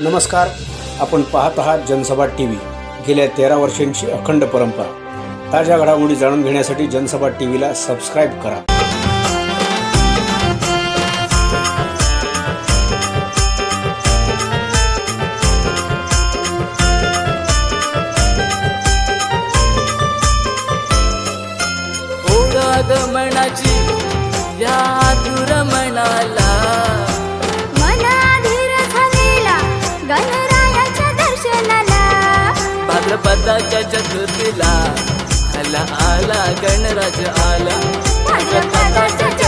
नमस्कार. आपण पाहत आहात जनसभा टी व्ही गेल्या तेरा वर्षांची अखंड परंपरा. ताज्या घडामोडी जाणून घेण्यासाठी जनसभा टी व्हीला सबस्क्राईब करा. या भाद्रपदाच्या चतुर्थीला. आला आला गणराज आला. भाद्रपदाच्या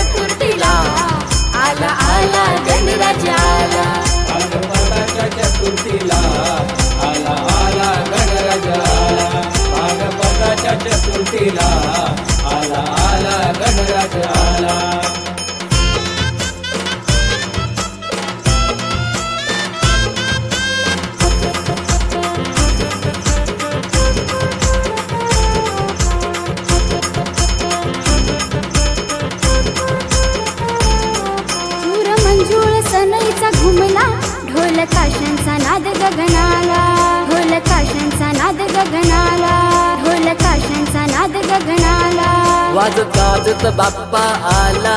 ढोल काशांचा नाद गगनाला ढोल काशांचा नाद गगनाला ढोल काशांचा नाद गगनाला. वाजत गाजत बाप्पा आला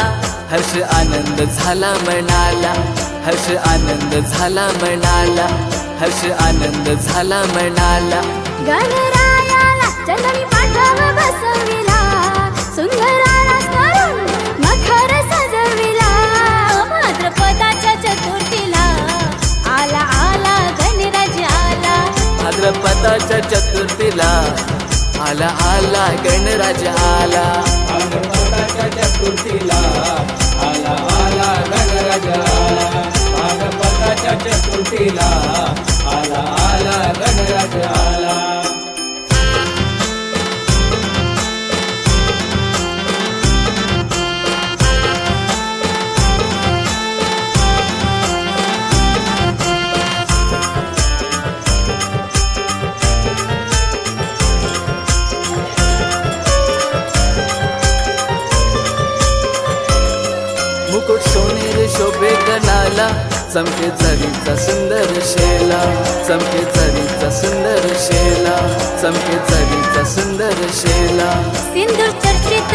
हर्ष आनंद झाला म्हणाला हर्ष आनंद झाला म्हणाला हर्ष आनंद झाला म्हणाला. गणरायाला भाद्रपदाच्या चतुर्थीला आला आला गणराज आला चतुर्थीला आला शेला चमके चरीचा सुंदर शेला चमके चरीचा सुंदर शेला चमके चरीचा सुंदर शेला. सिंदूर चर्चित